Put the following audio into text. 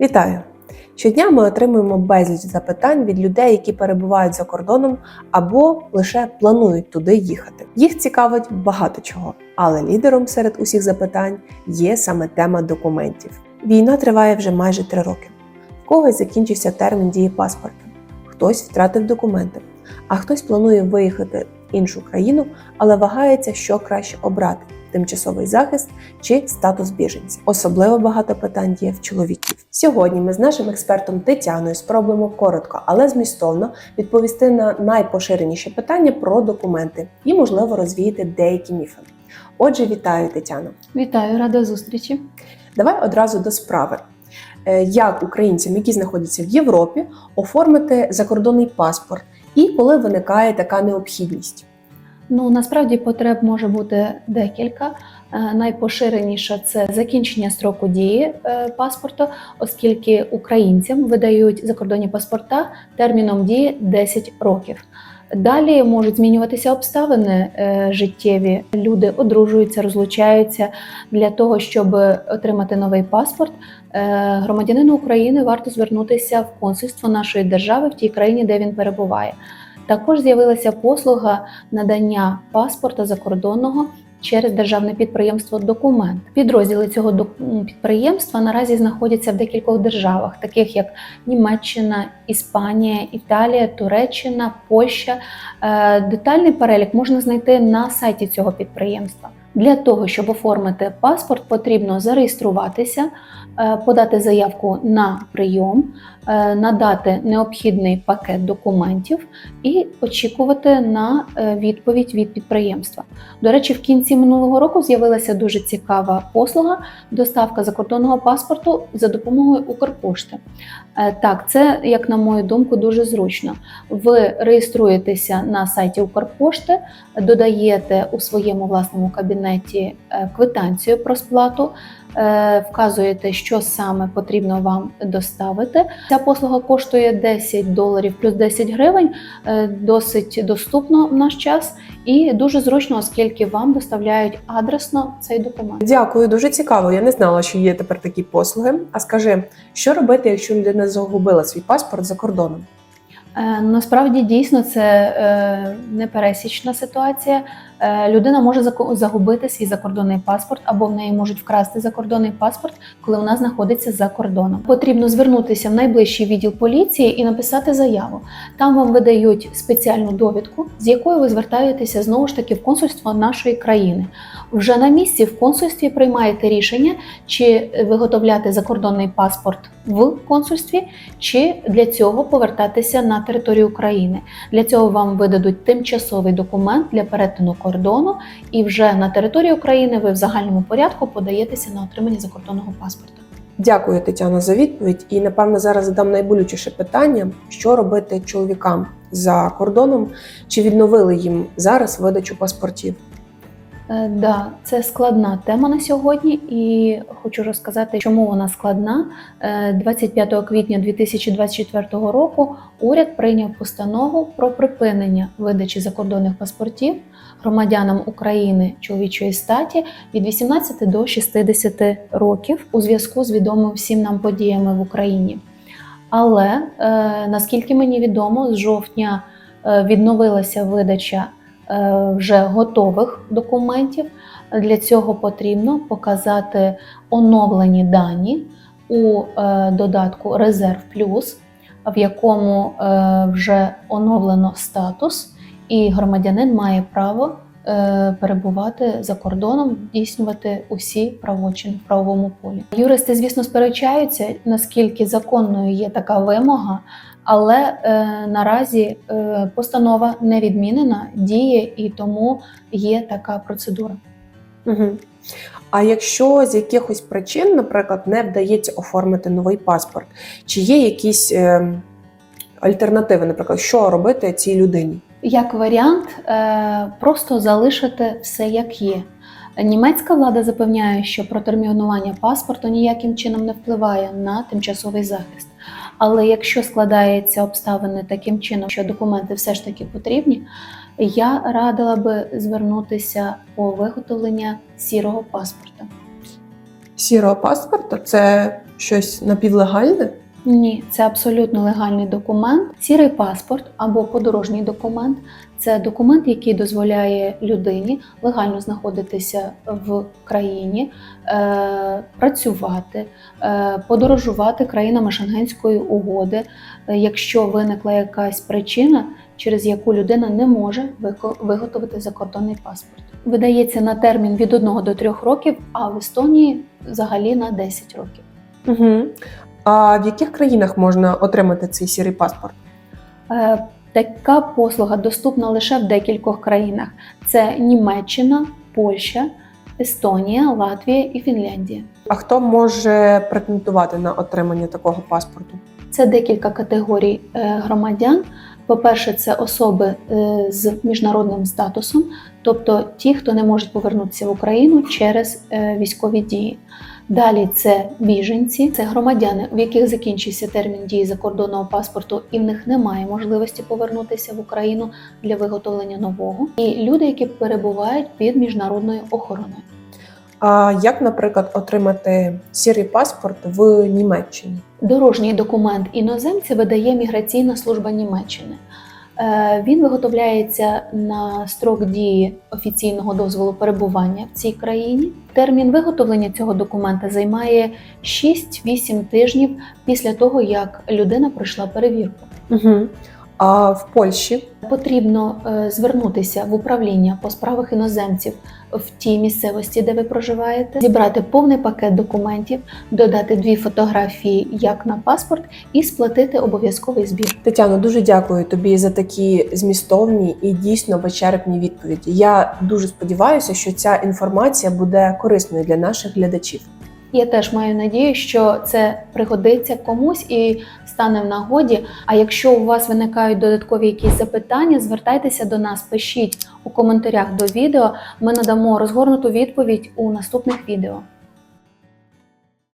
Вітаю! Щодня ми отримуємо безліч запитань від людей, які перебувають за кордоном або лише планують туди їхати. Їх цікавить багато чого, але лідером серед усіх запитань є саме тема документів. Війна триває вже майже три роки. В когось закінчився термін дії паспорта, хтось втратив документи, а хтось планує виїхати в іншу країну, але вагається, що краще обрати тимчасовий захист чи статус біженця. Особливо багато питань є в чоловіків. Сьогодні ми з нашим експертом Тетяною спробуємо коротко, але змістовно відповісти на найпоширеніші питання про документи і, можливо, розвіяти деякі міфи. Отже, вітаю Тетяно. Вітаю, рада зустрічі. Давай одразу до справи. Е, Як українцям, які знаходяться в Європі, оформити закордонний паспорт і коли виникає така необхідність? Ну насправді потреб може бути декілька. Е, Найпоширеніше це закінчення строку дії е, паспорту, оскільки українцям видають закордонні паспорта терміном дії 10 років. Далі можуть змінюватися обставини е, життєві. Люди одружуються, розлучаються для того, щоб отримати новий паспорт. Громадянину України варто звернутися в консульство нашої держави в тій країні, де він перебуває. Також з'явилася послуга надання паспорта закордонного через державне підприємство Документ. Підрозділи цього підприємства наразі знаходяться в декількох державах, таких як Німеччина, Іспанія, Італія, Туреччина, Польща. Е, Детальний перелік можна знайти на сайті цього підприємства. Для того, щоб оформити паспорт, потрібно зареєструватися, е, подати заявку на прийом, е, надати необхідний пакет документів і очікувати на е, відповідь від підприємства. До речі, в кінці минулого року з'явилася дуже цікава послуга доставка закордонного паспорту за допомогою Укрпошти. Так, це, як на мою думку, дуже зручно. Ви реєструєтеся на сайті Укрпошти, додаєте у своєму власному кабінеті е, квитанцію про сплату, е, вказуєте, що саме потрібно вам доставити. Ця послуга коштує 10 доларів плюс 10 гривень, е, досить доступно в наш час і дуже зручно, оскільки вам доставляють адресно цей документ. Дякую, дуже цікаво. Я не знала, що є тепер такі послуги. А скажи, що робити, якщо людина загубила свій паспорт за кордоном? Насправді дійсно це непересічна ситуація. Е, Людина може загубити свій закордонний паспорт, або в неї можуть вкрасти закордонний паспорт, коли вона знаходиться за кордоном. Потрібно звернутися в найближчий відділ поліції і написати заяву. Там вам видають спеціальну довідку, з якою ви звертаєтеся знову ж таки в консульство нашої країни. Вже на місці в консульстві приймаєте рішення, чи виготовляти закордонний паспорт в консульстві, чи для цього повертатися на територію України. Для цього вам видадуть тимчасовий документ для перетину кордону, і вже на території України ви в загальному порядку подаєтеся на отримання закордонного паспорта. Дякую, Тетяна, за відповідь. І напевно зараз задам найболючіше питання: що робити чоловікам за кордоном? Чи відновили їм зараз видачу паспортів? Е, Да, це складна тема на сьогодні, і хочу розказати, чому вона складна. Е, 25 квітня 2024 року уряд прийняв постанову про припинення видачі закордонних паспортів громадянам України чоловічої статі від 18 до 60 років у зв'язку з відомими всім нам подіями в Україні. Але е, наскільки мені відомо, з жовтня е, відновилася видача е, вже готових документів. Для цього потрібно показати оновлені дані у е, додатку Резерв Плюс, в якому е, вже оновлено статус, і громадянин має право е, перебувати за кордоном, здійснювати усі правочини в правовому полі. Юристи, звісно, сперечаються, наскільки законною є така вимога, але е, наразі е, постанова не відмінена, діє і тому є така процедура. Угу. А якщо з якихось причин, наприклад, не вдається оформити новий паспорт, чи є якісь е, альтернативи, наприклад, що робити цій людині? Як варіант, е, просто залишити все як є. Німецька влада запевняє, що протермінування паспорту ніяким чином не впливає на тимчасовий захист. Але якщо складаються обставини таким чином, що документи все ж таки потрібні, я радила би звернутися по виготовлення сірого паспорта. Сірого паспорта це щось напівлегальне? Ні, це абсолютно легальний документ. Сірий паспорт або подорожній документ це документ, який дозволяє людині легально знаходитися в країні, е, працювати, е, подорожувати країнами Шенгенської угоди, е, якщо виникла якась причина, через яку людина не може виготовити закордонний паспорт. Видається на термін від 1 до 3 років, а в Естонії взагалі на 10 років. Угу. А в яких країнах можна отримати цей сірий паспорт? Е, Така послуга доступна лише в декількох країнах: це Німеччина, Польща, Естонія, Латвія і Фінляндія. А хто може претендувати на отримання такого паспорту? Це декілька категорій е, громадян. По-перше, це особи е, з міжнародним статусом, тобто ті, хто не можуть повернутися в Україну через е, військові дії. Далі це біженці, це громадяни, в яких закінчився термін дії закордонного паспорту, і в них немає можливості повернутися в Україну для виготовлення нового. І люди, які перебувають під міжнародною охороною. А як, наприклад, отримати сірий паспорт в Німеччині? Дорожній документ іноземця видає Міграційна служба Німеччини. Е, Він виготовляється на строк дії офіційного дозволу перебування в цій країні. Термін виготовлення цього документа займає 6-8 тижнів після того, як людина пройшла перевірку. Угу. А в Польщі? Потрібно е, звернутися в управління по справах іноземців в тій місцевості, де ви проживаєте, зібрати повний пакет документів, додати дві фотографії як на паспорт і сплатити обов'язковий збір. Тетяно, дуже дякую тобі за такі змістовні і дійсно вичерпні відповіді. Я дуже сподіваюся, що ця інформація буде корисною для наших глядачів. Я теж маю надію, що це пригодиться комусь і стане в нагоді. А якщо у вас виникають додаткові якісь запитання, звертайтеся до нас, пишіть у коментарях до відео. Ми надамо розгорнуту відповідь у наступних відео.